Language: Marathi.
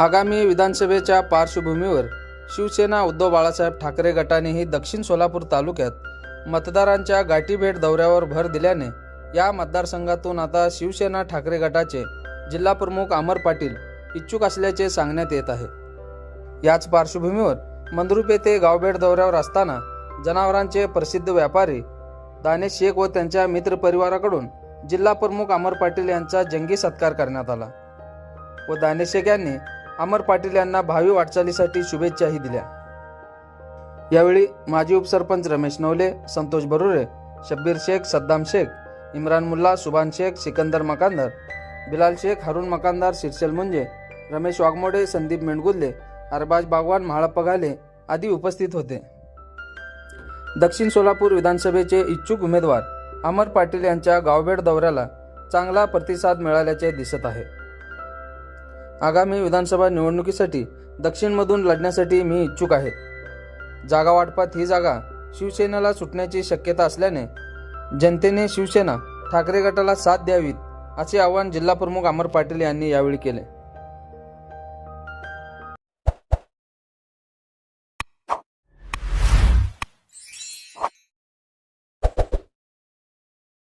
आगामी विधानसभेच्या पार्श्वभूमीवर शिवसेना उद्धव बाळासाहेब ठाकरे गटानेही दक्षिण सोलापूर तालुक्यात मतदारांच्या गाठीभेट दौऱ्यावर भर दिल्याने या मतदारसंघातून आता शिवसेना ठाकरे गटाचे जिल्हा प्रमुख अमर पाटील इच्छुक असल्याचे सांगण्यात येत आहे. याच पार्श्वभूमीवर मंद्रुप येथे गावभेट दौऱ्यावर असताना जनावरांचे प्रसिद्ध व्यापारी दानेश शेख व त्यांच्या मित्रपरिवाराकडून जिल्हाप्रमुख अमर पाटील यांचा जंगी सत्कार करण्यात आला व दानेश शेख यांनी अमर पाटील यांना भावी वाटचालीसाठी शुभेच्छाही दिल्या. यावेळी माजी उपसरपंच रमेश नवले संतोष बरुरे शब्बीर शेख सद्दाम शेख इम्रान मुल्ला सुभान शेख सिकंदर मकांदर बिलाल शेख हरुण मकांदार शिरसेल मुंजे रमेश वाघमोडे संदीप मेंडगुल्ले अरबाज बागवान म्हाळप्पा घाले आदी उपस्थित होते. दक्षिण सोलापूर विधानसभेचे इच्छुक उमेदवार अमर पाटील यांच्या गावभेट दौऱ्याला चांगला प्रतिसाद मिळाल्याचे दिसत आहे. आगामी विधानसभा निवडणुकीसाठी दक्षिणमधून लढण्यासाठी मी इच्छुक आहे. जागा वाटपात ही जागा शिवसेनेला सुटण्याची शक्यता असल्याने जनतेने शिवसेना ठाकरे गटाला साथ द्यावीत असे आवाहन जिल्हाप्रमुख अमर पाटील यांनी यावेळी केले.